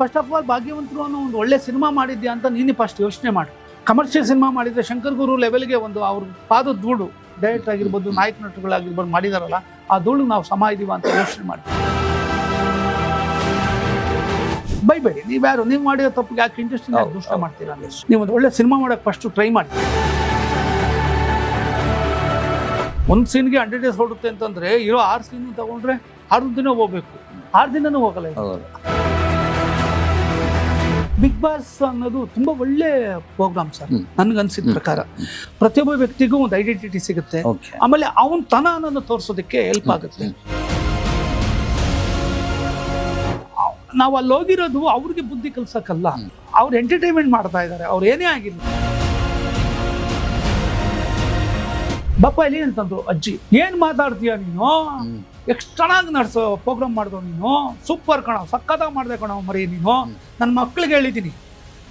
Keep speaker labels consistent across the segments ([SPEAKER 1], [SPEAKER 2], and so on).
[SPEAKER 1] First of all ಭಾಗ್ಯವಂತರು ಅನ್ನೋ ಒಂದು ಒಳ್ಳೆ ಸಿನಿಮಾ ಮಾಡಿದ್ಯಾ ಅಂತ ನೀನು ಫಸ್ಟ್ ಯೋಚನೆ ಮಾಡು. ಕಮರ್ಷಿಯಲ್ ಸಿನಿಮಾ ಮಾಡಿದ್ರೆ ಶಂಕರ್ ಗುರು ಲೆವೆಲ್ಗೆ ಒಂದು ಅವ್ರ ಪಾದ ಧೂಳು ಡೈರೆಕ್ಟ್ ಆಗಿರ್ಬೋದು ನಾಯಕ ನಟರುಗಳಾಗಿರ್ಬೋದು ಮಾಡಿದಾರಲ್ಲ ಆ ಧೂಳು ನಾವು ಸಮ ಇದೀವ ಅಂತ ಯೋಚನೆ ಮಾಡಿ. ಬೈಬೇಡಿ ನೀವ್ಯಾರು ನೀವು ಮಾಡಿರೋ ತಪ್ಪಿಗೆ ಯಾಕೆ
[SPEAKER 2] ಇಂಟ್ರೆಸ್ಟ್
[SPEAKER 1] ದೃಷ್ಟ. ಮಾಡ್ತೀರಾ? ನೀವು ಒಂದು ಒಳ್ಳೆ ಸಿನಿಮಾ ಮಾಡಕ್ಕೆ ಫಸ್ಟ್ ಟ್ರೈ ಮಾಡಿ. ಒಂದು ಸೀನ್ಗೆ ಹಂಡ್ರೆಡ್ ಡೇಸ್ ಹೊಡುತ್ತೆ ಅಂತಂದ್ರೆ ಇರೋ ಆರು ಸೀನ್ ತಗೊಂಡ್ರೆ ಆರು ದಿನ ಹೋಗ್ಬೇಕು. ಆರು ದಿನನೂ ಹೋಗಲ್ಲ ಬಿಗ್ ಬಾಸ್ ಅನ್ನೋದು ತುಂಬ ಒಳ್ಳೆ ಪ್ರೋಗ್ರಾಮ್ ಸರ್ ನನಗನ್ಸಿದ. ಪ್ರಕಾರ. ಪ್ರತಿಯೊಬ್ಬ ವ್ಯಕ್ತಿಗೂ ಒಂದು ಐಡೆಂಟಿಟಿ ಸಿಗುತ್ತೆ. ಆಮೇಲೆ ಅವನ ತನ ಅನ್ನೋದು ತೋರಿಸೋದಕ್ಕೆ ಹೆಲ್ಪ್ ಆಗುತ್ತೆ. ನಾವು ಅಲ್ಲಿ ಹೋಗಿರೋದು ಅವ್ರಿಗೆ ಬುದ್ಧಿ ಕಲ್ಸಕ್ಕಲ್ಲ. ಅವ್ರು ಎಂಟರ್ಟೈನ್ಮೆಂಟ್ ಮಾಡ್ತಾ ಇದ್ದಾರೆ ಅವ್ರು ಏನೇ ಆಗಿಲ್ಲ ಬಪ್ಪ ಇಲ್ಲಿ ಅಂತಂದ್ರು ಅಜ್ಜಿ ಏನ್ ಮಾತಾಡ್ತೀಯ ನೀನು? ಚೆನ್ನಾಗಿ ನಡೆಸೋ ಪ್ರೋಗ್ರಾಮ್ ಮಾಡ್ದೋ ನೀನು? ಸೂಪರ್ ಕಣ ಸಕ್ಕತ್ತಾಗಿ ಮಾಡಿದೆ ಕಣ ಮರಿ ನೀನು. ನನ್ನ ಮಕ್ಳಿಗೆ ಹೇಳಿದ್ದೀನಿ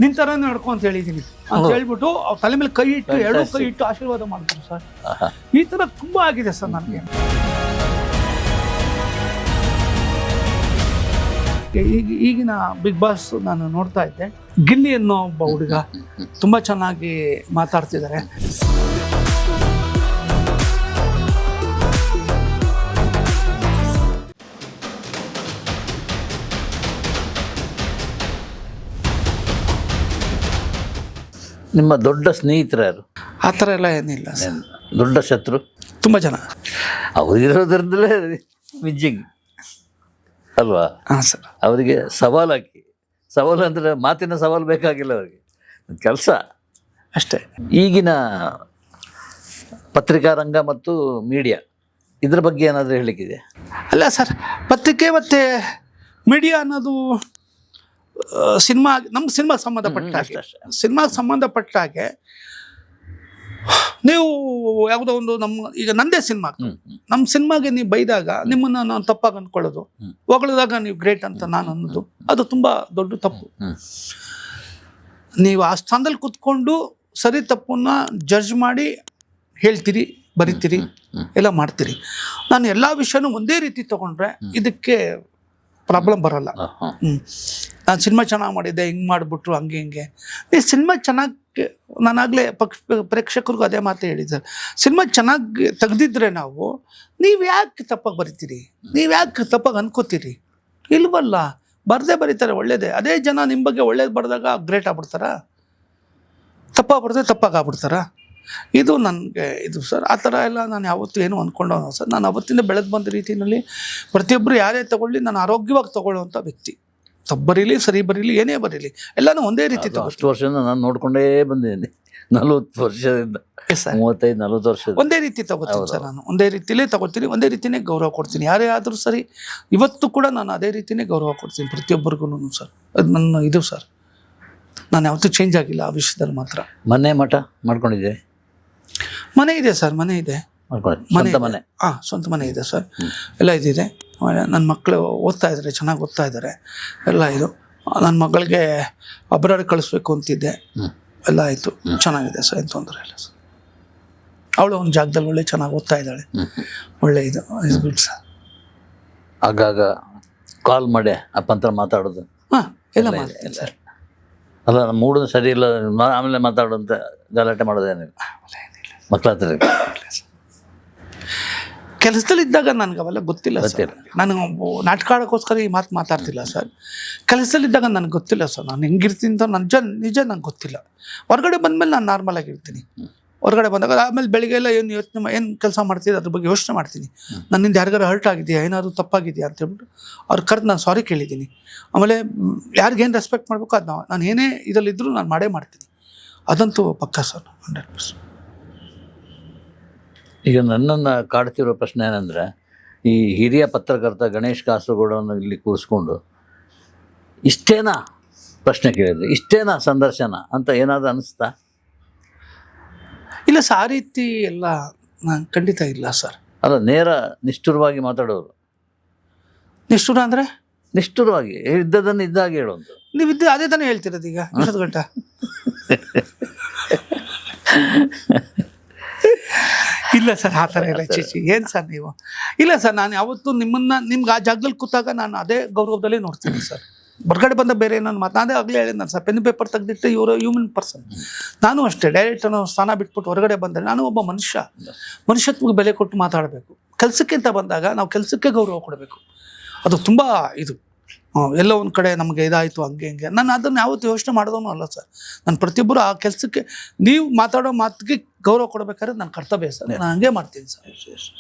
[SPEAKER 1] ನಿನ್ ಥರ ನಡ್ಕೊ ಅಂತ ಹೇಳಿದ್ದೀನಿ ಅಂತ. ಹೇಳ್ಬಿಟ್ಟು ಅವ್ರ ತಲೆ ಮೇಲೆ ಕೈ ಇಟ್ಟು ಎರಡು ಕೈ ಇಟ್ಟು ಆಶೀರ್ವಾದ ಮಾಡ್ತಾರೆ ಸರ್. ಈ ತರ ತುಂಬಾ ಆಗಿದೆ ಸರ್ ನನಗೆ. ಈಗ ಈಗಿನ ಬಿಗ್ ಬಾಸ್ ನಾನು ನೋಡ್ತಾ ಇದ್ದೆ. ಗಿಲ್ಲಿ ಅನ್ನೋ ಒಬ್ಬ ಹುಡುಗ. ತುಂಬಾ ಚೆನ್ನಾಗಿ ಮಾತಾಡ್ತಿದ್ದಾರೆ.
[SPEAKER 2] ನಿಮ್ಮ ದೊಡ್ಡ ಸ್ನೇಹಿತರು
[SPEAKER 1] ಆ ಥರ ಎಲ್ಲ ಏನಿಲ್ಲ ಸರ್.
[SPEAKER 2] ದೊಡ್ಡ ಶತ್ರು?
[SPEAKER 1] ತುಂಬ ಜನ.
[SPEAKER 2] ಅವರಿರೋದ್ರಿಂದಲೇ ಮಿಜ್ಜಿಂಗ್ ಅಲ್ವಾ?
[SPEAKER 1] ಹಾಂ ಸರ್.
[SPEAKER 2] ಅವರಿಗೆ ಸವಾಲು ಹಾಕಿ. ಸವಾಲು ಅಂದರೆ ಮಾತಿನ ಸವಾಲು ಬೇಕಾಗಿಲ್ಲ ಅವರಿಗೆ. ಕೆಲಸ.
[SPEAKER 1] ಅಷ್ಟೇ.
[SPEAKER 2] ಈಗಿನ ಪತ್ರಿಕಾ ರಂಗ ಮತ್ತು ಮೀಡಿಯಾ ಇದ್ರ ಬಗ್ಗೆ ಏನಾದರೂ ಹೇಳಲಿಕ್ಕಿದೆ
[SPEAKER 1] ಅಲ್ಲ ಸರ್ ಪತ್ರಿಕೆ ಮತ್ತು ಮೀಡಿಯಾ ಅನ್ನೋದು ಸಿನಿಮಾ ನಮ್ಮ ಸಿನಿಮಾಗೆ ಸಂಬಂಧಪಟ್ಟ ಹಾಗೆ.
[SPEAKER 2] ಅಷ್ಟೇ
[SPEAKER 1] ಸಿನಿಮಾಗೆ ಸಂಬಂಧಪಟ್ಟ ಹಾಗೆ ನೀವು ಯಾವುದೋ ಒಂದು ನಮ್ಮ ಈಗ ನಂದೇ ಸಿನಿಮಾ. ನಮ್ಮ ಸಿನಿಮಾಗೆ ನೀವು ಬೈದಾಗ ನಿಮ್ಮನ್ನ ನಾನು ತಪ್ಪಾಗಿ ಅಂದ್ಕೊಳ್ಳೋದು. ಹೊಗಳಿದಾಗ ನೀವು ಗ್ರೇಟ್ ಅಂತ ನಾನು ಅನ್ನೋದು. ಅದು ತುಂಬಾ ದೊಡ್ಡ ತಪ್ಪು. ನೀವು ಆ ಸ್ಥಾನದಲ್ಲಿ ಕುತ್ಕೊಂಡು ಸರಿ ತಪ್ಪನ್ನ ಜಡ್ಜ್ ಮಾಡಿ ಹೇಳ್ತೀರಿ ಬರಿತೀರಿ ಎಲ್ಲ ಮಾಡ್ತೀರಿ. ನಾನು ಎಲ್ಲ ವಿಷಯನೂ ಒಂದೇ ರೀತಿ ತಗೊಂಡ್ರೆ ಇದಕ್ಕೆ ಪ್ರಾಬ್ಲಮ್ ಬರಲ್ಲ. ನಾನು ಸಿನಿಮಾ ಚೆನ್ನಾಗಿ ಮಾಡಿದ್ದೆ ಹಿಂಗೆ ಮಾಡಿಬಿಟ್ರು ಹಂಗೆ ಹಿಂಗೆ. ಈ ಸಿನಿಮಾ ಚೆನ್ನಾಗಿ ನಾನಾಗಲೇ ಪಕ್ಷ ಪ್ರೇಕ್ಷಕರಿಗೂ ಅದೇ ಮಾತು ಹೇಳಿದ್ದೆ ಸಿನಿಮಾ ಚೆನ್ನಾಗಿ ತೆಗ್ದಿದ್ರೆ ನಾವು ನೀವು ಯಾಕೆ ತಪ್ಪಾಗಿ ಬರಿತೀರಿ? ನೀವು ಯಾಕೆ ತಪ್ಪಾಗಿ ಅನ್ಕೋತೀರಿ? ಇಲ್ವಲ್ಲ? ಬರದೇ ಬರೀತಾರೆ ಒಳ್ಳೇದೇ. ಅದೇ ಜನ ನಿಮ್ಮ ಬಗ್ಗೆ ಒಳ್ಳೇದು ಬರೆದಾಗ ಗ್ರೇಟ್ ಆಗ್ಬಿಡ್ತಾರ? ತಪ್ಪಾಗಿ ಬರ್ದೆ ತಪ್ಪಾಗಿ ಆಗ್ಬಿಡ್ತಾರ? ಇದು ನನಗೆ ಇದು ಸರ್ ಆ ಥರ ಎಲ್ಲ ನಾನು ಯಾವತ್ತೂ ಏನು ಅಂದ್ಕೊಂಡವನು ಸರ್. ನಾನು ಅವತ್ತಿಂದ ಬೆಳೆದು ಬಂದ ರೀತಿಯಲ್ಲಿ ಪ್ರತಿಯೊಬ್ಬರು ಯಾರೇ ತಗೊಳ್ಳಿ ನಾನು ಆರೋಗ್ಯವಾಗಿ ತಗೊಳ್ಳುವಂಥ ವ್ಯಕ್ತಿ. ತಪ್ಪು ಬರೀಲಿ ಸರಿ ಬರೀಲಿ ಏನೇ ಬರೀಲಿ ಎಲ್ಲನೂ ಒಂದೇ ರೀತಿ
[SPEAKER 2] ಅಷ್ಟು ವರ್ಷದಿಂದ ನಾನು ನೋಡ್ಕೊಂಡೇ ಬಂದಿದ್ದೀನಿ. ನಲವತ್ತು ವರ್ಷದಿಂದ ಮೂವತ್ತೈದು ನಲವತ್ತು ವರ್ಷ
[SPEAKER 1] ಒಂದೇ ರೀತಿ ತಗೋತೀನಿ ಸರ್ ನಾನು. ಒಂದೇ ರೀತಿಲೇ ತಗೋತೀನಿ ಒಂದೇ ರೀತಿನೇ ಗೌರವ ಕೊಡ್ತೀನಿ. ಯಾರೇ ಆದರೂ ಸರಿ ಇವತ್ತು ಕೂಡ ನಾನು ಅದೇ ರೀತಿನೇ ಗೌರವ ಕೊಡ್ತೀನಿ ಪ್ರತಿಯೊಬ್ಬರಿಗೂ ಸರ್. ಅದು ನನ್ನ ಇದು ಸರ್. ನಾನು ಯಾವತ್ತೂ ಚೇಂಜ್ ಆಗಿಲ್ಲ ಆ ವಿಷಯದಲ್ಲಿ ಮಾತ್ರ.
[SPEAKER 2] ಮನೆ ಮಠ ಮಾಡ್ಕೊಂಡಿದ್ದೆ.
[SPEAKER 1] ಮನೆ ಇದೆ ಸರ್ ಮನೆ ಇದೆ.
[SPEAKER 2] ಮಾಡ್ಕೊಂಡು
[SPEAKER 1] ಮನೆ.
[SPEAKER 2] ಮನೆ.
[SPEAKER 1] ಹಾಂ ಸ್ವಂತ ಮನೆ ಇದೆ ಸರ್. ಎಲ್ಲ ಇದಿದೆ. ನನ್ನ ಮಕ್ಕಳು ಓದ್ತಾ ಇದ್ದಾರೆ ಚೆನ್ನಾಗಿ ಓದ್ತಾ ಇದ್ದಾರೆ ಎಲ್ಲ ಇದು. ನನ್ನ ಮಗಳಿಗೆ ಅಬ್ರಾಡ್ ಕಳಿಸ್ಬೇಕು ಅಂತಿದ್ದೆ. ಎಲ್ಲ ಆಯಿತು. ಚೆನ್ನಾಗಿದೆ ಸರ್ ಏನು ತೊಂದರೆ ಇಲ್ಲ ಸರ್. ಅವಳು ಒಂದು ಜಾಗದಲ್ಲಿ ಒಳ್ಳೆ ಚೆನ್ನಾಗಿ ಓದ್ತಾ ಇದ್ದಾಳೆ. ಒಳ್ಳೆ ಇದು ಇಸ್ ಗುಡ್ ಸರ್.
[SPEAKER 2] ಆಗಾಗ ಕಾಲ್ ಮಾಡಿ ಅಪ್ಪ ಅಂತ ಮಾತಾಡೋದು.
[SPEAKER 1] ಹಾಂ ಎಲ್ಲ
[SPEAKER 2] ಇದೆ,
[SPEAKER 1] ಸರ್
[SPEAKER 2] ಅಲ್ಲ ನಮ್ಮ ಮೂಡು ಸರಿ ಇಲ್ಲ ಆಮೇಲೆ ಆಮೇಲೆ ಮಾತಾಡೋದಂತ ಗಲಾಟೆ ಮಾಡೋದೇನಿಲ್ಲ. ಮಕ್ಕಳ ಹತ್ರ
[SPEAKER 1] ಕೆಲಸದಲ್ಲಿದ್ದಾಗ ನನಗೆ ಅವೆಲ್ಲ ಗೊತ್ತಿಲ್ಲ ಸರ್.
[SPEAKER 2] ನನಗೆ
[SPEAKER 1] ನಾನು ಒಬ್ಬ ನಾಟಕ ಆಡೋಕ್ಕೋಸ್ಕರ ಈ ಮಾತು ಮಾತಾಡ್ತಿಲ್ಲ ಸರ್. ಕೆಲಸದಲ್ಲಿದ್ದಾಗ ನನಗೆ ಗೊತ್ತಿಲ್ಲ ಸರ್. ನಾನು ಹೆಂಗಿರ್ತೀನಿ ಅಂತ ನಿಜ ನಿಜ ನಂಗೆ ಗೊತ್ತಿಲ್ಲ. ಹೊರಗಡೆ ಬಂದಮೇಲೆ ನಾನು ನಾರ್ಮಲ್ ಆಗಿರ್ತೀನಿ ಹೊರಗಡೆ ಬಂದಾಗ ಆಮೇಲೆ ಬೆಳಿಗ್ಗೆ ಎಲ್ಲ ಏನು ಯೋಚನೆ ಏನು ಕೆಲಸ ಮಾಡ್ತೀನಿ ಅದ್ರ ಬಗ್ಗೆ ಯೋಚನೆ ಮಾಡ್ತೀನಿ. ನನ್ನಿಂದ ಯಾರಿಗಾರು ಹರ್ಟ್ ಆಗಿದೆಯಾ? ಏನಾದರೂ ತಪ್ಪಾಗಿದೆಯಾ ಅಂತ ಹೇಳ್ಬಿಟ್ಟು ಅವ್ರು ಕರೆದು ನಾನು ಸಾರಿ ಕೇಳಿದ್ದೀನಿ. ಆಮೇಲೆ ಯಾರಿಗೇನು ರೆಸ್ಪೆಕ್ಟ್ ಮಾಡಬೇಕು ಅದು ನಾವು ನಾನು ಏನೇ ಇದರಲ್ಲಿದ್ದರೂ ನಾನು ಮಾಡೇ ಮಾಡ್ತೀನಿ. ಅದಂತೂ ಪಕ್ಕ ಸರ್ ಹಂಡ್ರೆಡ್ ಪರ್ಸೆಂಟ್
[SPEAKER 2] ಈಗ ನನ್ನನ್ನು ಕಾಡ್ತಿರೋ ಪ್ರಶ್ನೆ ಏನಂದರೆ ಈ ಹಿರಿಯ ಪತ್ರಕರ್ತ ಗಣೇಶ್ ಕಾಸರಗೌಡವನ್ನು ಇಲ್ಲಿ ಕೂರಿಸ್ಕೊಂಡು ಇಷ್ಟೇನಾ ಪ್ರಶ್ನೆ ಕೇಳಿದ್ರು ಇಷ್ಟೇನಾ ಸಂದರ್ಶನ ಅಂತ ಏನಾದರೂ ಅನಿಸ್ತಾ?
[SPEAKER 1] ಇಲ್ಲ ಸರ್ ಆ ರೀತಿ ಎಲ್ಲ ನಾನು ಖಂಡಿತ ಇಲ್ಲ ಸರ್.
[SPEAKER 2] ಅಲ್ಲ ನೇರ ನಿಷ್ಠುರವಾಗಿ ಮಾತಾಡೋರು?
[SPEAKER 1] ನಿಷ್ಠುರ ಅಂದರೆ?
[SPEAKER 2] ನಿಷ್ಠುರವಾಗಿ ಇದ್ದದನ್ನು ಇದ್ದಾಗಿ ಹೇಳೋದು
[SPEAKER 1] ನೀವು ಇದ್ದ ಅದೇ ತಾನೇ ಹೇಳ್ತಿರೋದು ಈಗ ಗಂಟ ಇಲ್ಲ ಸರ್ ಆ ಥರ ಇಲ್ಲ. ಚೀಚಿ ಏನು ಸರ್ ನೀವು? ಇಲ್ಲ ಸರ್ ನಾನು ಯಾವತ್ತು ನಿಮ್ಮನ್ನ ನಿಮ್ಗೆ ಆ ಜಾಗದಲ್ಲಿ ಕೂತಾಗ ನಾನು ಅದೇ ಗೌರವದಲ್ಲೇ ನೋಡ್ತೀನಿ ಸರ್. ಹೊರಗಡೆ ಬಂದ ಬೇರೆ ಏನೋ ಮಾತು ಅದೇ ಆಗಲೇ ಹೇಳಿದ ನಾನು ಸರ್ ಪೆನ್ ಪೇಪರ್ ತೆಗೆದಿಟ್ಟು ಇವರು ಹ್ಯೂಮನ್ ಪರ್ಸನ್ ನಾನು ಅಷ್ಟೇ ಡೈರೆಕ್ಟ್ ಅನ್ನೋ ಸ್ಥಾನ ಬಿಟ್ಬಿಟ್ಟು ಹೊರಗಡೆ ಬಂದರೆ ನಾನು ಒಬ್ಬ ಮನುಷ್ಯ. ಮನುಷ್ಯತ್ವಕ್ಕೆ ಬೆಲೆ ಕೊಟ್ಟು ಮಾತಾಡಬೇಕು. ಕೆಲಸಕ್ಕೆ ಅಂತ ಬಂದಾಗ ನಾವು ಕೆಲಸಕ್ಕೆ ಗೌರವ ಕೊಡಬೇಕು. ಅದು ತುಂಬ ಇದು. ಎಲ್ಲೋ ಒಂದು ಕಡೆ ನಮಗೆ ಇದಾಯಿತು ಹಂಗೆ ಹಿಂಗೆ. ನಾನು ಅದನ್ನು ಯಾವತ್ತು ಯೋಚನೆ ಮಾಡೋದೂ ಅಲ್ಲ ಸರ್. ನಾನು ಪ್ರತಿಯೊಬ್ಬರು ಆ ಕೆಲಸಕ್ಕೆ ನೀವು ಮಾತಾಡೋ ಮಾತಿಗೆ ಗೌರವ ಕೊಡಬೇಕಾದ್ರೆ ನನ್ನ ಕರ್ತವ್ಯ ಸರ್. ನಾನು ಹಂಗೆ ಮಾಡ್ತೀನಿ ಸರ್.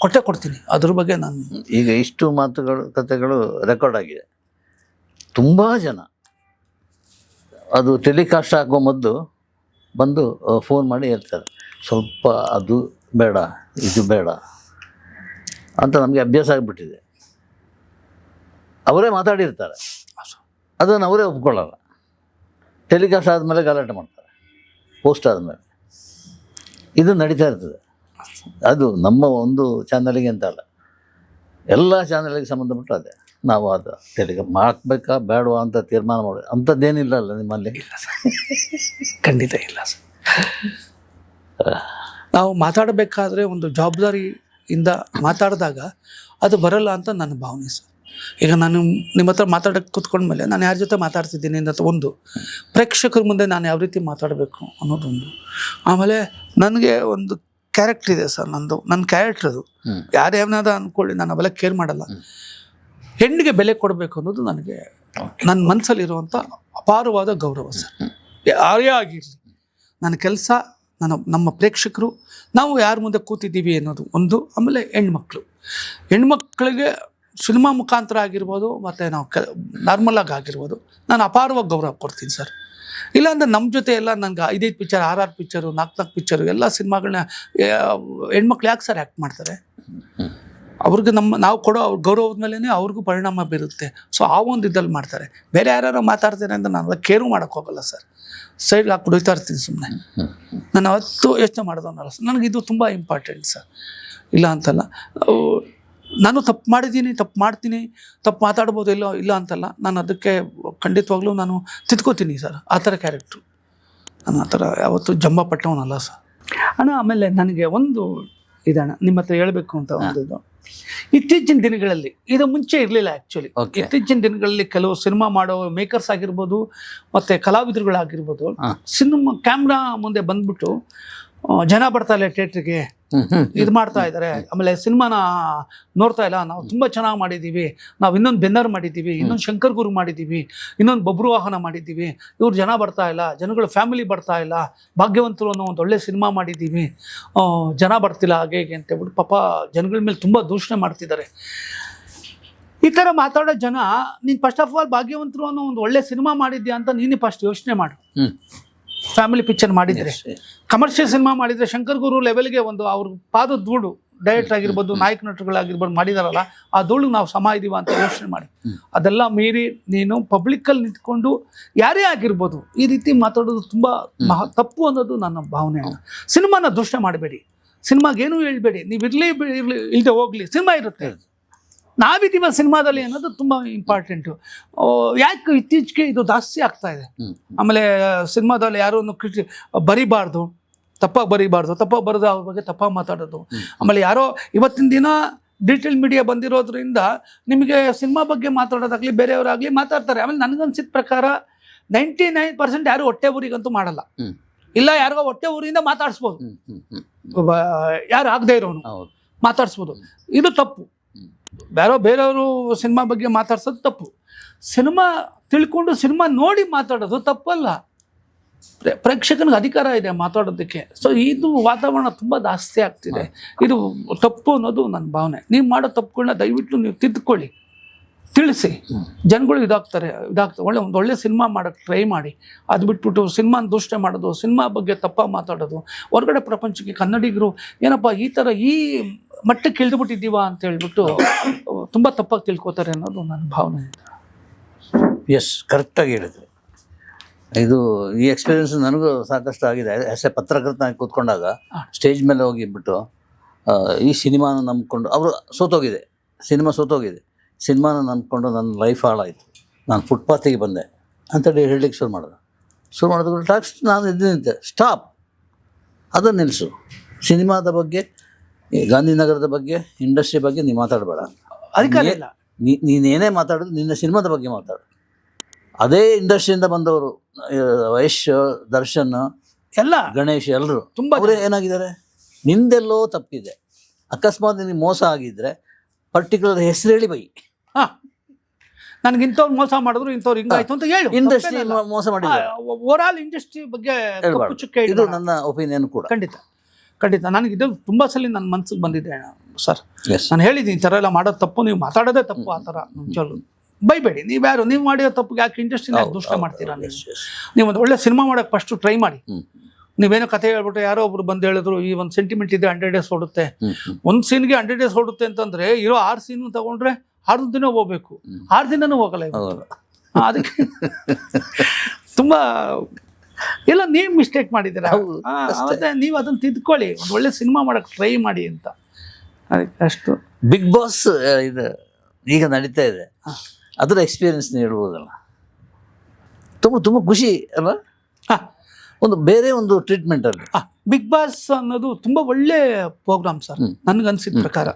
[SPEAKER 1] ಕೊಟ್ಟೆ ಕೊಡ್ತೀನಿ. ಅದ್ರ ಬಗ್ಗೆ ನಾನು
[SPEAKER 2] ಈಗ ಇಷ್ಟು ಮಾತುಗಳು ಕಥೆಗಳು ರೆಕಾರ್ಡ್ ಆಗಿದೆ. ತುಂಬ ಜನ ಅದು ಟೆಲಿಕಾಸ್ಟ್ ಆಗೋ ಮೊದಲು ಬಂದು ಫೋನ್ ಮಾಡಿ ಹೇಳ್ತಾರೆ. ಸ್ವಲ್ಪ ಅದು ಬೇಡ ಇದು ಬೇಡ ಅಂತ ನಮಗೆ ಅಭ್ಯಾಸ ಆಗಿಬಿಟ್ಟಿದೆ. ಅವರೇ ಮಾತಾಡಿರ್ತಾರೆ. ಅದನ್ನು ಅವರೇ ಒಪ್ಕೊಳ್ಳಲ್ಲ. ಟೆಲಿಕಾಸ್ಟ್ ಆದಮೇಲೆ ಗಲಾಟೆ ಮಾಡ್ತಾರೆ. ಪೋಸ್ಟ್ ಆದಮೇಲೆ. ಇದು ನಡೀತಾ ಇರ್ತದೆ. ಅದು ನಮ್ಮ ಒಂದು ಚಾನಲಿಗೆ ಅಂತ ಅಲ್ಲ. ಎಲ್ಲ ಚಾನಲಿಗೆ ಸಂಬಂಧಪಟ್ಟು ಅದೇ. ನಾವು ಅದು ತೆಲಿಗೆ ಮಾಡಬೇಕಾ ಬೇಡವಾ ಅಂತ ತೀರ್ಮಾನ ಮಾಡಿ. ಅಂಥದ್ದೇನಿಲ್ಲ ಅಲ್ಲ ನಿಮ್ಮಲ್ಲಿ?
[SPEAKER 1] ಇಲ್ಲ ಸರ್. ಖಂಡಿತ ಇಲ್ಲ ಸರ್. ನಾವು ಮಾತಾಡಬೇಕಾದ್ರೆ ಒಂದು ಜವಾಬ್ದಾರಿಯಿಂದ ಮಾತಾಡಿದಾಗ ಅದು ಬರಲ್ಲ ಅಂತ ನನ್ನ ಭಾವನೆ ಸರ್. ಈಗ ನಾನು ನಿಮ್ಮ ಹತ್ರ ಮಾತಾಡೋಕ್ಕೆ ಕೂತ್ಕೊಂಡ್ಮೇಲೆ ನಾನು ಯಾರ ಜೊತೆ ಮಾತಾಡ್ತಿದ್ದೀನಿ ಅಂತ ಒಂದು ಪ್ರೇಕ್ಷಕರ ಮುಂದೆ ನಾನು ಯಾವ ರೀತಿ ಮಾತಾಡಬೇಕು ಅನ್ನೋದೊಂದು. ಆಮೇಲೆ ನನಗೆ ಒಂದು ಕ್ಯಾರೆಕ್ಟರ್ ಇದೆ ಸರ್ ನಂದು. ನನ್ನ ಕ್ಯಾರೆಕ್ಟರ್ ಅದು.
[SPEAKER 2] ಹ್ಮ್.
[SPEAKER 1] ಯಾರು ಏನಾದ ಅಂದ್ಕೊಳ್ಳಿ ನಾನು ಅವೆಲ್ಲ ಕೇರ್ ಮಾಡಲ್ಲ. ಹೆಣ್ಣಿಗೆ ಬೆಲೆ ಕೊಡಬೇಕು ಅನ್ನೋದು ನನಗೆ ನನ್ನ ಮನಸ್ಸಲ್ಲಿರುವಂಥ ಅಪಾರವಾದ ಗೌರವ ಸರ್. ಯಾರೇ ಆಗಿರಲಿ. ನನ್ನ ಕೆಲಸ ನನ್ನ ನಮ್ಮ ಪ್ರೇಕ್ಷಕರು ನಾವು ಯಾರ ಮುಂದೆ ಕೂತಿದ್ದೀವಿ ಅನ್ನೋದು ಒಂದು ಆಮೇಲೆ ಹೆಣ್ಮಕ್ಳು. ಹೆಣ್ಮಕ್ಳಿಗೆ ಸಿನಿಮಾ ಮುಖಾಂತರ ಆಗಿರ್ಬೋದು, ಮತ್ತು ನಾವು ಕೆ ನಾರ್ಮಲಾಗಿ ಆಗಿರ್ಬೋದು. ನಾನು ಅಪಾರವಾಗಿ ಗೌರವ ಕೊಡ್ತೀನಿ ಸರ್. ಇಲ್ಲಾಂದ್ರೆ ನಮ್ಮ ಜೊತೆ ಎಲ್ಲ ನನಗೆ ಐದೈದು ಪಿಕ್ಚರ್ ಆರ್ ಆರ್ ಪಿಕ್ಚರು ನಾಲ್ಕು ನಾಲ್ಕು ಪಿಕ್ಚರು ಎಲ್ಲ ಸಿನಿಮಾಗಳನ್ನ ಹೆಣ್ಮಕ್ಳು ಯಾಕೆ ಸರ್ ಆ್ಯಕ್ಟ್ ಮಾಡ್ತಾರೆ? ಅವ್ರಿಗೆ ನಮ್ಮ, ನಾವು ಕೊಡೋ ಅವ್ರ ಗೌರವದ ಮೇಲೇ ಅವ್ರಿಗೂ ಪರಿಣಾಮ ಬೀರುತ್ತೆ. ಸೊ ಆ ಒಂದು ಇದ್ದಲ್ಲಿ ಮಾಡ್ತಾರೆ. ಬೇರೆ ಯಾರು ಮಾತಾಡ್ತಾರೆ ಅಂತ ನಾನು ಕೇರು ಹೋಗಲ್ಲ ಸರ್ ಸೈಡ್ ಹಾಕಿ ಕುಡಿತಾ ಇರ್ತೀನಿ ಸುಮ್ಮನೆ ನಾನು ಅವತ್ತು ಯೋಚನೆ ಮಾಡೋದನ್ನಲ್ಲ ಸರ್ ನನಗೆ ಇದು ತುಂಬ ಇಂಪಾರ್ಟೆಂಟ್ ಸರ್ ಇಲ್ಲ ಅಂತಲ್ಲ. ನಾನು ತಪ್ಪು ಮಾಡಿದ್ದೀನಿ ತಪ್ಪು ಮಾಡ್ತೀನಿ ತಪ್ಪು ಮಾತಾಡ್ಬೋದು ಇಲ್ಲೋ ಇಲ್ಲ ಅಂತಲ್ಲ ನಾನು ಅದಕ್ಕೆ ಖಂಡಿತವಾಗ್ಲೂ ನಾನು ತಿದ್ಕೋತೀನಿ ಸರ್ ಆ ಥರ ಕ್ಯಾರೆಕ್ಟ್ರು ನಾನು ಆ ಥರ ಯಾವತ್ತೂ ಜಂಬ ಪಟ್ಟವನಲ್ಲ ಸರ್. ಅಣ್ಣ ಆಮೇಲೆ ನನಗೆ ಒಂದು ಇದಣ್ಣ ನಿಮ್ಮ ಹತ್ರ ಹೇಳಬೇಕು ಅಂತ ಒಂದು ಇದು ಇತ್ತೀಚಿನ ದಿನಗಳಲ್ಲಿ ಇದು ಮುಂಚೆ ಇರಲಿಲ್ಲ ಆ್ಯಕ್ಚುಲಿ. ಇತ್ತೀಚಿನ ದಿನಗಳಲ್ಲಿ ಕೆಲವು ಸಿನಿಮಾ ಮಾಡೋ ಮೇಕರ್ಸ್ ಆಗಿರ್ಬೋದು ಮತ್ತು ಕಲಾವಿದರುಗಳಾಗಿರ್ಬೋದು. ಸಿನಿಮಾ ಕ್ಯಾಮ್ರಾ ಮುಂದೆ ಬಂದ್ಬಿಟ್ಟು ಜನ ಬರ್ತಾ ಇಲ್ಲ ಥಿಯೇಟ್ರಿಗೆ. ಇದು ಮಾಡ್ತಾ ಇದ್ದಾರೆ ಆಮೇಲೆ ಸಿನಿಮಾನ ನೋಡ್ತಾ ಇಲ್ಲ. ನಾವು ತುಂಬ ಚೆನ್ನಾಗಿ ಮಾಡಿದ್ದೀವಿ ನಾವು ಇನ್ನೊಂದು ಬೆನ್ನರ್ ಮಾಡಿದ್ದೀವಿ ಇನ್ನೊಂದು ಶಂಕರ್ ಗುರು ಮಾಡಿದ್ದೀವಿ ಇನ್ನೊಂದು ಬಬ್ರು ವಾಹನ ಮಾಡಿದ್ದೀವಿ ಇವ್ರು ಜನ ಬರ್ತಾ ಇಲ್ಲ ಜನಗಳು ಫ್ಯಾಮಿಲಿ ಬರ್ತಾ ಇಲ್ಲ ಭಾಗ್ಯವಂತರು ಅನ್ನೋ ಒಂದು ಒಳ್ಳೆ ಸಿನಿಮಾ ಮಾಡಿದ್ದೀವಿ ಜನ ಬರ್ತಿಲ್ಲ ಹಾಗೆ ಹೇಗೆ ಅಂತ ಹೇಳ್ಬಿಟ್ಟು ಪಾಪ ಜನಗಳ ಮೇಲೆ ತುಂಬ ದೂಷಣೆ ಮಾಡ್ತಿದ್ದಾರೆ ಈ ಥರ ಮಾತಾಡೋ ಜನ ನೀನು ಫಸ್ಟ್ ಆಫ್ ಆಲ್ ಭಾಗ್ಯವಂತರು ಅನ್ನೋ ಒಂದು ಒಳ್ಳೆ ಸಿನಿಮಾ ಮಾಡಿದ್ಯಾ ಅಂತ ನೀನೇ ಫಸ್ಟ್ ಯೋಚನೆ ಮಾಡು. ಫ್ಯಾಮಿಲಿ ಪಿಕ್ಚರ್ ಮಾಡಿದ್ರೆ. ಕಮರ್ಷಿಯಲ್ ಸಿನಿಮಾ ಮಾಡಿದರೆ ಶಂಕರ್ ಗುರು ಲೆವೆಲ್ಗೆ ಒಂದು ಅವ್ರ ಪಾದ ಧೂಳು ಡೈರೆಕ್ಟ್ ಆಗಿರ್ಬೋದು ನಾಯಕ ನಟರುಗಳಾಗಿರ್ಬೋದು ಮಾಡಿದಾರಲ್ಲ ಆ ಧೂಳು ನಾವು ಸಮ ಇದೀವ ಅಂತ ಯೋಚನೆ ಮಾಡಿ. ಅದೆಲ್ಲ ಮೀರಿ ನೀನು ಪಬ್ಲಿಕ್ಕಲ್ಲಿ ನಿಂತ್ಕೊಂಡು ಯಾರೇ ಆಗಿರ್ಬೋದು ಈ ರೀತಿ ಮಾತಾಡೋದು ತುಂಬ ಮಹಾ ತಪ್ಪು ಅನ್ನೋದು ನನ್ನ ಭಾವನೆ ಸಿನಿಮಾನ ದೂಷಣೆ ಮಾಡಬೇಡಿ. ಸಿನಿಮಾಗೇನು ಹೇಳ್ಬೇಡಿ. ನೀವು ಇರಲಿ ಇರಲಿ ಇಲ್ಲದೆ ಹೋಗ್ಲಿ. ಸಿನಿಮಾ ಇರುತ್ತೆ. ನಾವಿದ್ದೀವ ಸಿನಿಮಾದಲ್ಲಿ ಅನ್ನೋದು ತುಂಬ ಇಂಪಾರ್ಟೆಂಟು ಯಾಕೆ ಇತ್ತೀಚೆಗೆ ಇದು ಜಾಸ್ತಿ ಆಗ್ತಾ ಇದೆ? ಆಮೇಲೆ ಸಿನಿಮಾದಲ್ಲಿ ಯಾರೂ ಕ್ರಿಟಿ ಬರಿಬಾರ್ದು ತಪ್ಪಾಗಿ ಬರಿಬಾರ್ದು ತಪ್ಪಾಗಿ ಬರೋದು ಅವ್ರ ಬಗ್ಗೆ ತಪ್ಪಾಗಿ ಮಾತಾಡೋದು. ಆಮೇಲೆ ಯಾರೋ ಇವತ್ತಿನ ದಿನ ಡಿಜಿಟಲ್ ಮೀಡಿಯಾ ಬಂದಿರೋದ್ರಿಂದ ನಿಮಗೆ ಸಿನಿಮಾ ಬಗ್ಗೆ ಮಾತಾಡೋದಾಗ್ಲಿ ಬೇರೆಯವರಾಗಲಿ ಮಾತಾಡ್ತಾರೆ. ಆಮೇಲೆ ನನಗನ್ಸಿದ ಪ್ರಕಾರ ನೈಂಟಿ ನೈನ್ ಪರ್ಸೆಂಟ್ ಯಾರು ಹೊಟ್ಟೆ ಊರಿಗಂತೂ ಮಾಡಲ್ಲ. ಇಲ್ಲ ಯಾರಿಗೋ ಹೊಟ್ಟೆ ಊರಿಂದ ಮಾತಾಡಿಸ್ಬೋದು. ಯಾರು ಆಗದೆ ಇರೋನು ಮಾತಾಡಿಸ್ಬೋದು. ಇದು ತಪ್ಪು. ಬೇರೆ ಬೇರೆಯವರು ಸಿನಿಮಾ ಬಗ್ಗೆ ಮಾತಾಡ್ಸೋದು ತಪ್ಪು. ಸಿನಿಮಾ ತಿಳ್ಕೊಂಡು ಸಿನಿಮಾ ನೋಡಿ ಮಾತಾಡೋದು ತಪ್ಪಲ್ಲ. ಪ್ರೇಕ್ಷಕನಿಗೆ ಅಧಿಕಾರ ಇದೆ ಮಾತಾಡೋದಕ್ಕೆ. ಸೊ ಇದು ವಾತಾವರಣ ತುಂಬ ಜಾಸ್ತಿ ಆಗ್ತಿದೆ. ಇದು ತಪ್ಪು ಅನ್ನೋದು ನನ್ನ ಭಾವನೆ. ನೀವು ಮಾಡೋ ತಪ್ಪುಗಳನ್ನ ದಯವಿಟ್ಟು ನೀವು ತಿದ್ದುಕೊಳ್ಳಿ ತಿಳಿಸಿ. ಜನಗಳು ಇದಾಗ್ತಾರೆ ಇದಾಗ್ತಾರೆ. ಒಳ್ಳೆ ಒಂದು ಒಳ್ಳೆ ಸಿನಿಮಾ ಮಾಡೋಕ್ಕೆ ಟ್ರೈ ಮಾಡಿ. ಅದು ಬಿಟ್ಬಿಟ್ಟು ಸಿನಿಮಾನ ದೂಷಣೆ ಮಾಡೋದು ಸಿನಿಮಾ ಬಗ್ಗೆ ತಪ್ಪ ಮಾತಾಡೋದು. ಹೊರಗಡೆ ಪ್ರಪಂಚಕ್ಕೆ ಕನ್ನಡಿಗರು ಏನಪ್ಪ ಈ ಥರ ಈ ಮಟ್ಟಕ್ಕೆ ಇಳಿದುಬಿಟ್ಟಿದ್ದೀವ ಅಂತ ಹೇಳ್ಬಿಟ್ಟು ತುಂಬ ತಪ್ಪಾಗಿ ತಿಳ್ಕೊತಾರೆ ಅನ್ನೋದು ನನ್ನ ಭಾವನೆ.
[SPEAKER 2] ಎಸ್ ಕರೆಕ್ಟಾಗಿ ಹೇಳಿದ್ರಿ. ಇದು ಈ ಎಕ್ಸ್ಪೀರಿಯನ್ಸ್ ನನಗೂ ಸಾಕಷ್ಟು ಆಗಿದೆ. ಆ್ಯಸ್ ಎ ಪತ್ರಕರ್ತನಾಗಿ ಕೂತ್ಕೊಂಡಾಗ ಸ್ಟೇಜ್ ಮೇಲೆ ಹೋಗಿಬಿಟ್ಟು ಈ ಸಿನಿಮಾನ ನಂಬ್ಕೊಂಡು ಅವರು ಸೋತೋಗಿದೆ. ಸಿನಿಮಾ ಸೋತೋಗಿದೆ. ಸಿನಿಮಾನ ನಂಬ್ಕೊಂಡು ನನ್ನ ಲೈಫ್ ಹಾಳಾಯಿತು. ನಾನು ಫುಟ್ಪಾತಿಗೆ ಬಂದೆ. ಅಂತೇಳಿ ಹೇಳಲಿಕ್ಕೆ ಶುರು ಮಾಡಿದೆ. ಶುರು ಮಾಡಿದ್ರು ಟಾಕ್ಸ್ ನಾನು ಎದ್ದು ನಿಂತೆ. ಸ್ಟಾಪ್ ಅದನ್ನು ನಿಲ್ಲಿಸು ಸಿನಿಮಾದ ಬಗ್ಗೆ ಗಾಂಧಿನಗರದ ಬಗ್ಗೆ ಇಂಡಸ್ಟ್ರಿ ಬಗ್ಗೆ ನೀವು ಮಾತಾಡಬೇಡ.
[SPEAKER 1] ಅದಕ್ಕೆ ಇಲ್ಲ.
[SPEAKER 2] ನೀ ನೀನೇನೇ ಮಾತಾಡೋದು ನಿನ್ನ ಸಿನಿಮಾದ ಬಗ್ಗೆ ಮಾತಾಡು. ಅದೇ ಇಂಡಸ್ಟ್ರಿಯಿಂದ ಬಂದವರು ವಯಶ್ ದರ್ಶನ್
[SPEAKER 1] ಎಲ್ಲ.
[SPEAKER 2] ಗಣೇಶ್ ಎಲ್ಲರೂ
[SPEAKER 1] ತುಂಬ
[SPEAKER 2] ಅವರೇ ಏನಾಗಿದ್ದಾರೆ? ನಿಂದೆಲ್ಲೋ ತಪ್ಪಿದೆ. ಅಕಸ್ಮಾತ್ ನಿನಗೆ ಮೋಸ ಆಗಿದ್ದರೆ ಪರ್ಟಿಕ್ಯುಲರ್ ಹೆಸರು ಹೇಳಿ ಬೈ.
[SPEAKER 1] ಹಾ. ನನಗೆ ಇಂಥವ್ರು ಮೋಸ ಮಾಡಿದ್ರು ಇಂಥವ್ರು ಹಿಂಗಾಯ್ತು ಅಂತ ಹೇಳಿ.
[SPEAKER 2] ಇಂಡಸ್ಟ್ರಿ ಮೋಸ ಮಾಡಿದ್ರು
[SPEAKER 1] ಓವರ್ ಆಲ್ ಇಂಡಸ್ಟ್ರಿ ಬಗ್ಗೆ ಕಪ್ಪು ಚುಕ್ಕೆ
[SPEAKER 2] ಇದು ನನ್ನ ಒಪಿನಿಯನ್ ಕೂಡ.
[SPEAKER 1] ಖಂಡಿತ. ಖಂಡಿತ. ನನಗೆ ಇದು ತುಂಬಾ ಸಲ ನನ್ನ ಮನ್ಸಿಗೆ ಬಂದಿದೆ ಸರ್. ನಾನು ಹೇಳಿದ್ದೀನಿ ಈ ಥರ ಎಲ್ಲ ಮಾಡೋದು ತಪ್ಪು ನೀವು ಮಾತಾಡೋದೇ ತಪ್ಪು ಆ ಥರ ಚಲೋ. ಬೈಬೇಡಿ. ನೀವು ಯಾರು ನೀವು ಮಾಡಿರೋ ತಪ್ಪಿಗೆ ಯಾಕೆ ಇಂಡಸ್ಟ್ರಿನ ದುಷ್ಟ ಮಾಡ್ತೀರಾ ನೀವು? ನೀವು ಒಂದು ಒಳ್ಳೆ ಸಿನಿಮಾ ಮಾಡೋಕೆ ಫಸ್ಟು ಟ್ರೈ ಮಾಡಿ. ನೀವೇನೋ ಕತೆ ಹೇಳ್ಬಿಟ್ಟು ಯಾರೋ ಒಬ್ರು ಬಂದು ಹೇಳಿದ್ರು ಈ ಒಂದು ಸೆಂಟಿಮೆಂಟ್ ಇದೆ ಹಂಡ್ರೆಡ್ ಡೇಸ್ ಓಡುತ್ತೆ. ಒಂದು ಸೀನ್ಗೆ ಹಂಡ್ರೆಡ್ ಡೇಸ್ ಓಡುತ್ತೆ ಅಂತಂದ್ರೆ ಇರೋ ಆರು ಸೀನ್ ತಗೊಂಡ್ರೆ ಆರು ದಿನ ಹೋಗ್ಬೇಕು. ಆರು ದಿನನೂ ಹೋಗಲ್ಲ ಅದಕ್ಕೆ ತುಂಬ ಎಲ್ಲ ನೀವು ಮಿಸ್ಟೇಕ್ ಮಾಡಿದ್ದೀರಾ? ಮತ್ತೆ ನೀವು ಅದನ್ನ ತಿದ್ಕೊಳ್ಳಿ. ಒಂದು ಒಳ್ಳೆ ಸಿನಿಮಾ ಮಾಡೋಕ್ಕೆ ಟ್ರೈ ಮಾಡಿ ಅಂತ. ಅದಕ್ಕೆ ಅಷ್ಟು.
[SPEAKER 2] ಬಿಗ್ ಬಾಸ್ ಇದು ಈಗ ನಡೀತಾ ಇದೆ. ಅದರ ಎಕ್ಸ್ಪೀರಿಯನ್ಸ್ ಹೇಳ್ಬೋದಲ್ಲ? ತುಂಬ ತುಂಬ ಖುಷಿ ಅಲ್ಲ
[SPEAKER 1] ಹಾ.
[SPEAKER 2] ಒಂದು ಬೇರೆ ಒಂದು ಟ್ರೀಟ್ಮೆಂಟ್ ಅಲ್ಲಿ.
[SPEAKER 1] ಬಿಗ್ ಬಾಸ್ ಅನ್ನೋದು ತುಂಬಾ ಒಳ್ಳೆ ಪ್ರೋಗ್ರಾಮ್ ಸರ್
[SPEAKER 2] ನನಗೆ
[SPEAKER 1] ನನ್ಗನ್ಸಿದ ಪ್ರಕಾರ.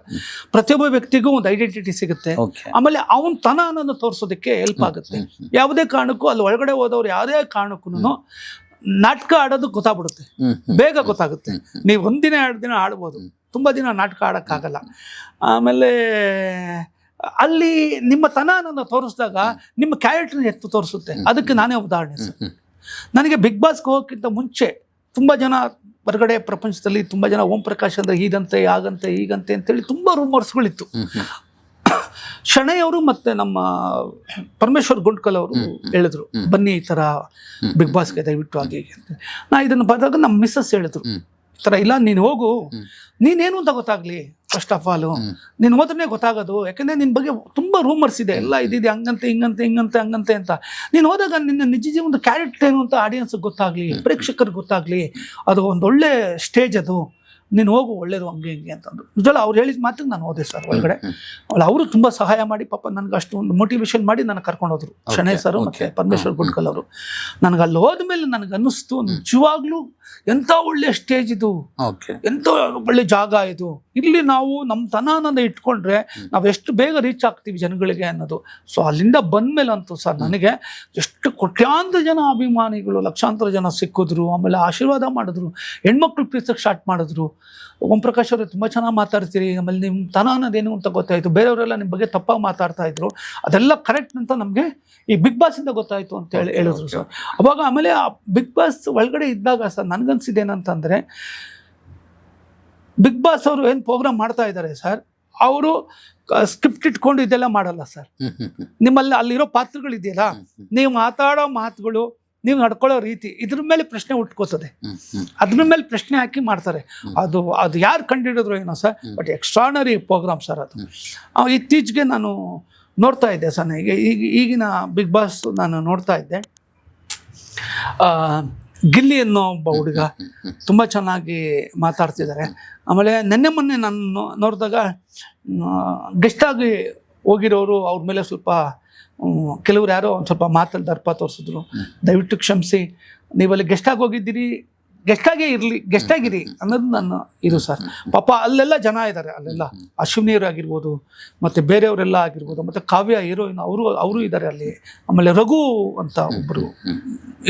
[SPEAKER 1] ಪ್ರತಿಯೊಬ್ಬ ವ್ಯಕ್ತಿಗೂ ಒಂದು ಐಡೆಂಟಿಟಿ ಸಿಗುತ್ತೆ. ಆಮೇಲೆ ಅವನ ತನ ಅನ್ನೋದು ತೋರಿಸೋದಕ್ಕೆ ಹೆಲ್ಪ್ ಆಗುತ್ತೆ. ಯಾವುದೇ ಕಾರಣಕ್ಕೂ ಅಲ್ಲಿ ಒಳಗಡೆ ಹೋದವ್ರು ಯಾವುದೇ ಕಾರಣಕ್ಕೂ ನಾಟಕ ಆಡೋದು ಗೊತ್ತಾಗ್ಬಿಡುತ್ತೆ. ಬೇಗ ಗೊತ್ತಾಗುತ್ತೆ. ನೀವು ಒಂದಿನ ಎರಡು ದಿನ ಆಡ್ಬೋದು. ತುಂಬ ದಿನ ನಾಟಕ ಆಡೋಕ್ಕಾಗಲ್ಲ. ಆಮೇಲೆ ಅಲ್ಲಿ ನಿಮ್ಮ ತನ ಅನ್ನೋದನ್ನ ತೋರಿಸಿದಾಗ ನಿಮ್ಮ ಕ್ಯಾರೆಕ್ಟರ್ ಎತ್ತು ತೋರಿಸುತ್ತೆ. ಅದಕ್ಕೆ ನಾನೇ ಉದಾಹರಣೆ ಸರ್ ನನಗೆ ಬಿಗ್ ಬಾಸ್ಗೆ ಹೋಗೋಕ್ಕಿಂತ ಮುಂಚೆ ತುಂಬ ಜನ ಹೊರಗಡೆ ಪ್ರಪಂಚದಲ್ಲಿ ತುಂಬ ಜನ ಓಂ ಪ್ರಕಾಶ್ ಅಂದರೆ ಹೀಗಂತೆ ಹಾಗಂತೆ ಹೀಗಂತೆ ಅಂತೇಳಿ ತುಂಬ ರೂಮರ್ಸ್ಗಳಿತ್ತು ಶಣೈ ಅವರು ಮತ್ತೆ ನಮ್ಮ ಪರಮೇಶ್ವರ್ ಗುಂಡ್ಕಲ್ ಅವರು ಹೇಳಿದ್ರು ಬನ್ನಿ ಈ ಥರ ಬಿಗ್ ಬಾಸ್ಗೆ ದಯವಿಟ್ಟು ಹಾಗೆ ಹೀಗೆ ಅಂತ ನಾ ಇದನ್ನು ಬಂದಾಗ ನಮ್ಮ ಮಿಸ್ಸಸ್ ಹೇಳಿದ್ರು. ಥರ ಇಲ್ಲ ನೀನು ಹೋಗು. ನೀನೇನು ಅಂತ ಗೊತ್ತಾಗ್ಲಿ ಫಸ್ಟ್ ಆಫ್ ಆಲ್ ನೀನು ಹೋದ್ರೆ ಗೊತ್ತಾಗೋದು ಯಾಕಂದ್ರೆ ನಿನ್ನ ಬಗ್ಗೆ ತುಂಬ ರೂಮರ್ಸ್ ಇದೆ. ಎಲ್ಲ ಇದಿದೆ ಹಂಗಂತೆ ಹಿಂಗಂತೆ ಹಿಂಗಂತೆ ಹಂಗಂತೆ ಅಂತ. ನೀನು ಹೋದಾಗ ನಿನ್ನ ನಿಜ ಜೀವನದ ಕ್ಯಾರೆಕ್ಟರ್ ಏನು ಅಂತ ಆಡಿಯನ್ಸ್ಗೆ ಗೊತ್ತಾಗ್ಲಿ ಪ್ರೇಕ್ಷಕರಿಗೆ ಗೊತ್ತಾಗ್ಲಿ ಅದು ಒಂದು ಒಳ್ಳೆ ಸ್ಟೇಜ್ ಅದು. ನೀನು ಹೋಗು ಒಳ್ಳೇದು ಹಂಗೆ ಹಿಂಗೆ ಅಂತಂದು. ನಿಜವಲ್ಲ ಅವ್ರು ಹೇಳಿದ ಮಾತ್ರ ನಾನು ಹೋದೆ ಸರ್ ಒಳಗಡೆ. ಅವಳು ಅವರು ತುಂಬ ಸಹಾಯ ಮಾಡಿ ಪಾಪ ನನಗೆ ಅಷ್ಟು ಒಂದು ಮೋಟಿವೇಶನ್ ಮಾಡಿ ನನಗೆ ಕರ್ಕೊಂಡು ಹೋದ್ರು. ಶಣೈ ಸರ್ ಮತ್ತೆ. ಪರಮೇಶ್ವರ್ ಗುಡ್ಕಲ್ ಅವರು. ನನಗೆ ಅಲ್ಲಿ ಹೋದ್ಮೇಲೆ ನನಗೆ ಅನ್ನಿಸ್ತು ನಿಜವಾಗ್ಲೂ ಎಂಥ ಒಳ್ಳೆ ಸ್ಟೇಜ್ ಇದು? ಎಂಥ ಒಳ್ಳೆ ಜಾಗ ಇದು? ಇಲ್ಲಿ ನಾವು ನಮ್ಮ ತನ ಅನ್ನೋದು ಇಟ್ಕೊಂಡ್ರೆ ನಾವು ಎಷ್ಟು ಬೇಗ ರೀಚ್ ಆಗ್ತೀವಿ ಜನಗಳಿಗೆ ಅನ್ನೋದು. ಸೊ ಅಲ್ಲಿಂದ ಬಂದಮೇಲೆ ಅಂತೂ ಸರ್ ನನಗೆ ಎಷ್ಟು ಕೋಟ್ಯಾಂತರ ಜನ ಅಭಿಮಾನಿಗಳು ಲಕ್ಷಾಂತರ ಜನ ಸಿಕ್ಕಿದ್ರು ಆಮೇಲೆ ಆಶೀರ್ವಾದ ಮಾಡಿದ್ರು ಹೆಣ್ಮಕ್ಳು ಪ್ರೀತಿಸಕ್ಕೆ ಸ್ಟಾರ್ಟ್ ಮಾಡಿದ್ರು. ಓಂ ಪ್ರಕಾಶ್ ಅವರು ತುಂಬ ಚೆನ್ನಾಗಿ ಮಾತಾಡ್ತೀರಿ ಆಮೇಲೆ ನಿಮ್ಮ ತನ ಅನ್ನೋದೇನು ಅಂತ ಗೊತ್ತಾಯಿತು. ಬೇರೆಯವರೆಲ್ಲ ನಿಮ್ಮ ಬಗ್ಗೆ ತಪ್ಪಾಗಿ ಮಾತಾಡ್ತಾ ಇದ್ರು. ಅದೆಲ್ಲ ಕರೆಕ್ಟ್ ಅಂತ ನಮಗೆ ಈ ಬಿಗ್ ಬಾಸಿಂದ ಗೊತ್ತಾಯಿತು ಅಂತ ಹೇಳಿ ಹೇಳಿದ್ರು ಸರ್. ಅವಾಗ ಆಮೇಲೆ ಆ ಬಿಗ್ ಬಾಸ್ ಒಳಗಡೆ ಇದ್ದಾಗ ಸರ್ ನನಗನ್ಸಿದ್ದೇನಂತಂದರೆ ಬಿಗ್ ಬಾಸ್ ಅವರು ಏನು ಪ್ರೋಗ್ರಾಮ್ ಮಾಡ್ತಾ ಇದ್ದಾರೆ ಸರ್ ಅವರು ಸ್ಕ್ರಿಪ್ಟ್ ಇಟ್ಕೊಂಡು ಇದೆಲ್ಲ ಮಾಡಲ್ಲ ಸರ್. ನಿಮ್ಮಲ್ಲಿ ಅಲ್ಲಿರೋ ಪಾತ್ರಗಳಿದೆಯಲ್ಲ ನೀವು ಮಾತಾಡೋ ಮಾತುಗಳು ನೀವು ನಡ್ಕೊಳ್ಳೋ ರೀತಿ ಇದ್ರ ಮೇಲೆ ಪ್ರಶ್ನೆ ಉಟ್ಕೋತದೆ ಅದ್ರ ಮೇಲೆ ಪ್ರಶ್ನೆ ಹಾಕಿ ಮಾಡ್ತಾರೆ. ಅದು ಅದು ಯಾರು ಕಂಡುಹಿಡಿದ್ರು ಏನೋ sir but extraordinary program sir ಅದು. ಇತ್ತೀಚೆಗೆ ನಾನು ನೋಡ್ತಾ ಇದ್ದೆ ಸರ್ ಈಗ ಈಗ ಈಗಿನ ಬಿಗ್ ಬಾಸ್ ನಾನು ನೋಡ್ತಾ ಇದ್ದೆ. ಗಿಲ್ಲಿ ಅನ್ನೋ ಒಬ್ಬ ಹುಡುಗ ತುಂಬ ಚೆನ್ನಾಗಿ ಮಾತಾಡ್ತಿದ್ದಾರೆ. ಆಮೇಲೆ ನೆನ್ನೆ ಮೊನ್ನೆ ನಾನು ನೋಡಿದಾಗ ಗೆಸ್ಟಾಗಿ ಹೋಗಿರೋರು ಅವ್ರ ಮೇಲೆ ಸ್ವಲ್ಪ ಕೆಲವ್ರು ಯಾರೋ ಒಂದು ಸ್ವಲ್ಪ ಮಾತಲ್ಲಿ ದರ್ಪ ತೋರಿಸಿದ್ರು. ದಯವಿಟ್ಟು ಕ್ಷಮಿಸಿ. ನೀವಲ್ಲಿ ಗೆಸ್ಟಾಗಿ ಹೋಗಿದ್ದೀರಿ ಗೆಸ್ಟಾಗೇ ಇರಲಿ ಗೆಸ್ಟಾಗಿರಿ ಅನ್ನೋದು ನನ್ನ ಇದು ಸರ್ ಪಾಪ ಅಲ್ಲೆಲ್ಲ ಜನ ಇದ್ದಾರೆ ಅಲ್ಲೆಲ್ಲ ಅಶ್ವಿನಿಯರು ಆಗಿರ್ಬೋದು, ಮತ್ತು ಬೇರೆಯವರೆಲ್ಲ ಆಗಿರ್ಬೋದು, ಮತ್ತು ಕಾವ್ಯ ಹೀರೋಯಿನ್ ಅವರು ಅವರು ಇದ್ದಾರೆ ಅಲ್ಲಿ. ಆಮೇಲೆ ರಘು ಅಂತ ಒಬ್ಬರು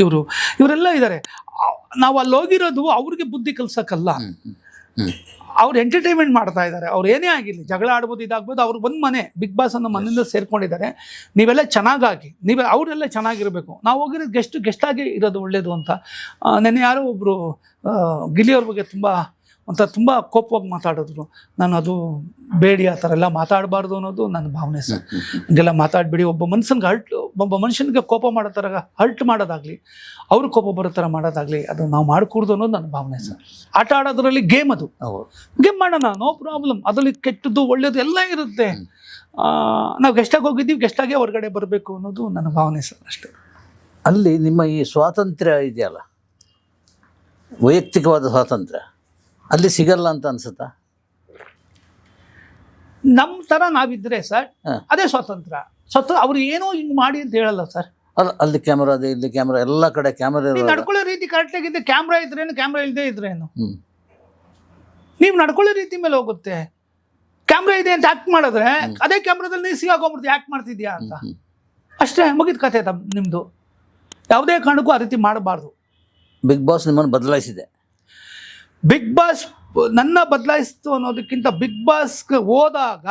[SPEAKER 1] ಇವರು, ಇವರೆಲ್ಲ ಇದ್ದಾರೆ ನಾವು ಅಲ್ಲಿ ಹೋಗಿರೋದು ಅವ್ರಿಗೆ ಬುದ್ಧಿ ಕಲ್ಸಕ್ಕಲ್ಲ ಅವ್ರು ಎಂಟರ್ಟೈನ್ಮೆಂಟ್ ಮಾಡ್ತಾ ಇದ್ದಾರೆ. ಅವ್ರು ಏನೇ ಆಗಿರಲಿ ಜಗಳ ಆಡ್ಬೋದು ಇದಾಗ್ಬೋದು ಅವ್ರು ಒಂದು ಮನೆ ಬಿಗ್ ಬಾಸ್ ಅನ್ನೋ ಮನೆಯಿಂದ ಸೇರ್ಕೊಂಡಿದ್ದಾರೆ. ನೀವೆಲ್ಲ ಚೆನ್ನಾಗಾಗಿ ನೀವೇ ಅವರೆಲ್ಲ ಚೆನ್ನಾಗಿರಬೇಕು. ನಾವು ಹೋಗಿರೋ ಗೆಸ್ಟ್ ಗೆಸ್ಟಾಗಿ ಇರೋದು ಒಳ್ಳೇದು ಅಂತ. ನೆನ್ನೆ ಯಾರೋ ಒಬ್ಬರು ಗಿಲಿಯವ್ರ ಬಗ್ಗೆ ತುಂಬ ಅಂತ ತುಂಬ ಕೋಪವಾಗಿ ಮಾತಾಡಿದ್ರು. ನಾನು ಅದು ಬೇಡಿ ಆ ಥರ ಎಲ್ಲ ಮಾತಾಡಬಾರ್ದು ಅನ್ನೋದು ನನ್ನ ಭಾವನೆ ಸರ್. ಹಂಗೆಲ್ಲ ಮಾತಾಡಬೇಡಿ. ಒಬ್ಬ ಮನ್ಸನ್ಗೆ ಹರ್ಟ್ ಒಬ್ಬ ಮನುಷ್ಯನಿಗೆ ಕೋಪ ಮಾಡೋ ಥರ ಹರ್ಟ್ ಮಾಡೋದಾಗಲಿ ಅವ್ರು ಕೋಪ ಬರೋ ಥರ ಮಾಡೋದಾಗಲಿ ಅದು ನಾವು ಮಾಡಿಕೂಡ್ದು ಅನ್ನೋದು ನನ್ನ ಭಾವನೆ ಸರ್. ಆಟ ಆಡೋದ್ರಲ್ಲಿ ಗೇಮ್ ಅದು. ಗೇಮ್ ಮಾಡೋಣ ನೋ ಪ್ರಾಬ್ಲಮ್ ಅದರಲ್ಲಿ ಕೆಟ್ಟದ್ದು ಒಳ್ಳೆಯದು ಎಲ್ಲ ಇರುತ್ತೆ. ನಾವು ಗೆಸ್ಟಾಗಿ ಹೋಗಿದ್ದೀವಿ ಗೆಸ್ಟಾಗೆ ಹೊರಗಡೆ ಬರಬೇಕು ಅನ್ನೋದು ನನ್ನ ಭಾವನೆ ಸರ್ ಅಷ್ಟೇ.
[SPEAKER 2] ಅಲ್ಲಿ ನಿಮ್ಮ ಈ ಸ್ವಾತಂತ್ರ್ಯ ಇದೆಯಲ್ಲ? ವೈಯಕ್ತಿಕವಾದ ಸ್ವಾತಂತ್ರ್ಯ. ಅಲ್ಲಿ ಸಿಗಲ್ಲ ಅಂತ ಅನ್ಸುತ್ತಾ?
[SPEAKER 1] ನಮ್ಮ ಥರ ನಾವಿದ್ರೆ ಸರ್
[SPEAKER 2] ಹ.
[SPEAKER 1] ಅದೇ ಸ್ವಾತಂತ್ರ್ಯ. ಸ್ವತಃ ಅವ್ರು ಏನೋ ಹಿಂಗ್ ಮಾಡಿ ಅಂತ ಹೇಳಲ್ಲ ಸರ್.
[SPEAKER 2] ಅಲ್ಲ ಅಲ್ಲಿ ಕ್ಯಾಮ್ರಾ ಅದೇ ಇಲ್ಲಿ ಕ್ಯಾಮ್ರಾ ಎಲ್ಲ ಕಡೆ ಕ್ಯಾಮ್ರಾ
[SPEAKER 1] ನೀವು ನಡ್ಕೊಳ್ಳೋ ರೀತಿ ಕರೆಕ್ಟಾಗಿ ಇದ್ದರೆ ಕ್ಯಾಮ್ರಾ ಇದ್ರೇನು ಕ್ಯಾಮ್ರಾ ಇಲ್ಲದೆ ಇದ್ರೇನು ನೀವು ನಡ್ಕೊಳ್ಳೋ ರೀತಿ ಮೇಲೆ ಹೋಗುತ್ತೆ. ಕ್ಯಾಮ್ರಾ ಇದೆ ಅಂತ ಆಕ್ಟ್ ಮಾಡಿದ್ರೆ ಅದೇ ಕ್ಯಾಮ್ರಾದಲ್ಲಿ ನೀವು ಸಿಗಾಕೊಂಡ್ಬಿಡ್ತೀವಿ ಆಕ್ಟ್ ಮಾಡ್ತಿದ್ಯಾ ಅಂತ? ಅಷ್ಟೇ ಮುಗಿದ ಕತೆ ತಮ್ಮ ನಿಮ್ಮದು ಯಾವುದೇ ಕಾರಣಕ್ಕೂ ಆ ರೀತಿ ಮಾಡಬಾರ್ದು.
[SPEAKER 2] ಬಿಗ್ ಬಾಸ್ ನಿಮ್ಮನ್ನು ಬದಲಾಯಿಸಿದೆ.
[SPEAKER 1] ಬಿಗ್ ಬಾಸ್ ನನ್ನ ಬದಲಾಯಿಸ್ತು ಅನ್ನೋದಕ್ಕಿಂತ ಬಿಗ್ ಬಾಸ್ಗೆ ಹೋದಾಗ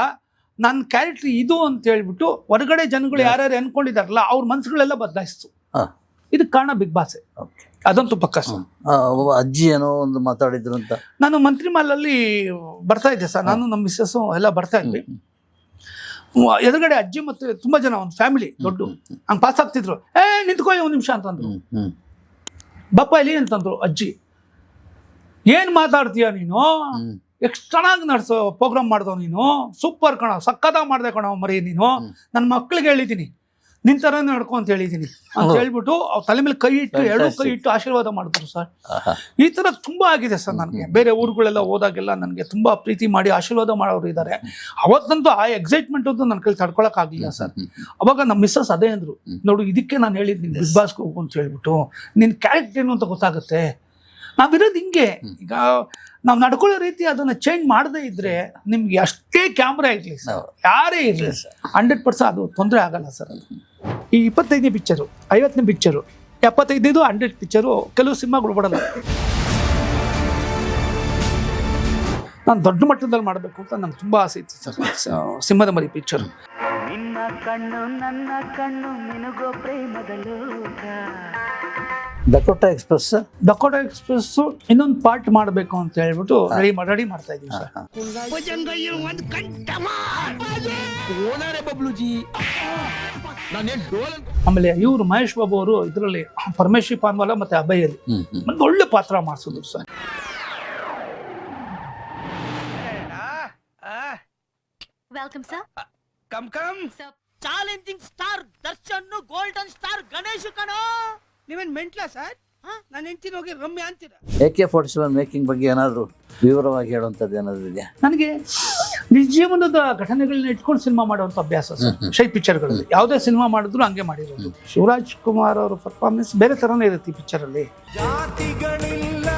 [SPEAKER 1] ನನ್ನ ಕ್ಯಾರೆಕ್ಟರ್ ಇದು ಅಂತ ಹೇಳ್ಬಿಟ್ಟು ಹೊರಗಡೆ ಜನಗಳು ಯಾರ್ಯಾರು ಅನ್ಕೊಂಡಿದಾರಲ್ಲ ಅವ್ರ ಮನ್ಸುಗಳೆಲ್ಲ ಬದಲಾಯಿಸ್ತು.
[SPEAKER 2] ಇದು
[SPEAKER 1] ಇದಕ್ಕೆ ಕಾರಣ ಬಿಗ್ ಬಾಸ್
[SPEAKER 2] ಓಕೆ
[SPEAKER 1] ಅದಂತೂ ಪಕ್ಕ
[SPEAKER 2] ಅಜ್ಜಿ ಏನೋ ಒಂದು ಮಾತಾಡಿದ್ರು ಅಂತ.
[SPEAKER 1] ನಾನು ಮಂತ್ರಿ ಮಾಲಲ್ಲಿ ಬರ್ತಾ ಇದ್ದೆ ಸರ್. ನಾನು ನಮ್ಮ ಮಿಸ್ಸಸ್ಸು ಎಲ್ಲ ಬರ್ತಾ ಇದ್ವಿ. ಎದುರುಗಡೆ ಅಜ್ಜಿ ಮತ್ತೆ ತುಂಬಾ ಜನ ಒಂದು ಫ್ಯಾಮಿಲಿ ದೊಡ್ಡ. ಹಂಗೆ ಪಾಸ್ ಆಗ್ತಿದ್ರು. ಏ ನಿಂತ್ಕೋ ಒಂದು ನಿಮಿಷ ಅಂತಂದ್ರು ಬಪ್ಪ ಇಲ್ಲಿ ಅಂತಂದ್ರು ಅಜ್ಜಿ. ಏನ್ ಮಾತಾಡ್ತೀಯ ನೀನು? ಎಷ್ಟು ಚೆನ್ನಾಗಿ ನಡೆಸೋ ಪ್ರೋಗ್ರಾಮ್ ಮಾಡ್ದೋ ನೀನು. ಸೂಪರ್ ಕಣ ಸಕ್ಕತ್ತಾಗಿ ಮಾಡ್ದೆ ಕಣ ಮರಿ ನೀನು. ನನ್ನ ಮಕ್ಳಿಗೆ ಹೇಳಿದ್ದೀನಿ ನಿನ್ ತರ ನಡ್ಕೊ ಅಂತ ಹೇಳಿದ್ದೀನಿ ಅಂತ. ಹೇಳ್ಬಿಟ್ಟು ಅವ್ರ ತಲೆ ಮೇಲೆ ಕೈ ಇಟ್ಟು ಎರಡು ಕೈ ಇಟ್ಟು ಆಶೀರ್ವಾದ ಮಾಡಿದ್ರು ಸರ್. ಈ ತರ ತುಂಬಾ ಆಗಿದೆ ಸರ್ ನನಗೆ. ಬೇರೆ ಊರುಗಳೆಲ್ಲ ಹೋದಾಗೆಲ್ಲ ನನಗೆ ತುಂಬಾ ಪ್ರೀತಿ ಮಾಡಿ ಆಶೀರ್ವಾದ ಮಾಡೋರು ಇದ್ದಾರೆ ಅವತ್ತಂತೂ ಆ ಎಕ್ಸೈಟ್ಮೆಂಟ್ ಅಂತೂ ನನ್ನ ಕೈಲಿ ತಡ್ಕೊಳಕ್ ಆಗ್ಲಿಲ್ಲ ಸರ್. ಅವಾಗ ನಮ್ಮ ಮಿಸ್ಸಸ್ ಅದೇ ಅಂದ್ರು ನೋಡು ಇದಕ್ಕೆ ನಾನು ಹೇಳಿದ್ದೀನಿ ಬಿಗ್ ಬಾಸ್ಗೆ ಹೋಗು ಅಂತ ಹೇಳ್ಬಿಟ್ಟು ನಿನ್ ಕ್ಯಾರೆಕ್ಟರ್ ಏನು ಅಂತ ಗೊತ್ತಾಗುತ್ತೆ? ನಾವಿರೋದು ಹಿಂಗೆ. ಈಗ ನಾವು ನಡ್ಕೊಳ್ಳೋ ರೀತಿ ಅದನ್ನ ಚೇಂಜ್ ಮಾಡದೇ ಇದ್ದರೆ ನಿಮ್ಗೆ ಅಷ್ಟೇ ಕ್ಯಾಮ್ರಾ ಇರಲಿ ಸರ್. ಯಾರೇ ಇರಲಿ ಹಂಡ್ರೆಡ್ ಪರ್ಸೆಂಟ್ ಅದು ತೊಂದರೆ ಆಗಲ್ಲ ಸರ್ ಅದು. ಈ ಇಪ್ಪತ್ತೈದನೇ ಪಿಕ್ಚರು ಐವತ್ತನೇ ಪಿಕ್ಚರು ಎಪ್ಪತ್ತೈದು ಹಂಡ್ರೆಡ್ ಪಿಕ್ಚರು ಕೆಲವು ಸಿನಿಮಾಗಳು ಬಿಡಲ್ಲ ನಾನು ದೊಡ್ಡ ಮಟ್ಟದಲ್ಲಿ ಮಾಡಬೇಕು ಅಂತ ನಂಗೆ ತುಂಬ ಆಸೆ ಇತ್ತು ಸರ್ ಸಿಂಹದ ಮರಿ ಪಿಕ್ಚರು
[SPEAKER 3] ಕಣ್ಣು ನನ್ನ ಕಣ್ಣು ನಿನಗೋ ಪ್ರೇಮದ ಲೋಕ.
[SPEAKER 2] ಡಕೋಟಾ ಎಕ್ಸ್ಪ್ರೆಸ್
[SPEAKER 1] ದಕೋಟ ಎಕ್ಸ್ಪ್ರೆಸ್ ಇನ್ನೊಂದು ಪಾರ್ಟ್ ಮಾಡಬೇಕು ಅಂತ ಹೇಳ್ಬಿಟ್ಟು ರೆಡಿ ರೆಡಿ ಮಾಡ್ತಾ ಇದ್ದೀವಿ ಸರ್ ಆಮೇಲೆ ಇವರು ಮಹೇಶ್ ಬಾಬು ಅವರು ಇದರಲ್ಲಿ ಪರಮೇಶ್ವರಿ ಪಾನ್ವಾಲ ಮತ್ತೆ ಅಭಯಲ್ಲಿ ಒಂದು ಒಳ್ಳೆ ಪಾತ್ರ ಮಾಡಿಸಿದ್ರು sir
[SPEAKER 4] welcome sir
[SPEAKER 5] come come.
[SPEAKER 3] Challenging star Darshan golden star Ganesh ಕಣೋ.
[SPEAKER 5] ನೀವೇನ್ ಮೆಂಟ್ಲಾ ಸರ್? ನಾನು ಹೆಂಡ್ತೀನಿ ಹೋಗಿ ರಮ್ಯ ಅಂತೀರ?
[SPEAKER 2] A K forty seven making ಬಗ್ಗೆ ಏನಾದರೂ ವಿವರವಾಗಿ ಹೇಳುವಂಥದ್ದು ಏನಾದರೂ ಇದೆಯಾ?
[SPEAKER 1] ನನಗೆ ನಿಜ ಜೀವನದ ಘಟನೆಗಳನ್ನ ಇಟ್ಕೊಂಡು ಸಿನಿಮಾ ಮಾಡುವಂಥ ಅಭ್ಯಾಸ ಸರ್. ಶೈ ಪಿಕ್ಚರ್ಗಳಲ್ಲಿ. ಯಾವುದೇ ಸಿನಿಮಾ ಮಾಡಿದ್ರು ಹಂಗೆ ಮಾಡಿರೋದು. ಶಿವರಾಜ್ ಕುಮಾರ್ ಅವರ ಪರ್ಫಾರ್ಮೆನ್ಸ್ ಬೇರೆ ಥರನೇ ಇರುತ್ತೆ ಈ ಪಿಕ್ಚರಲ್ಲಿ
[SPEAKER 5] ಜಾತಿಗಳಿಲ್ಲ.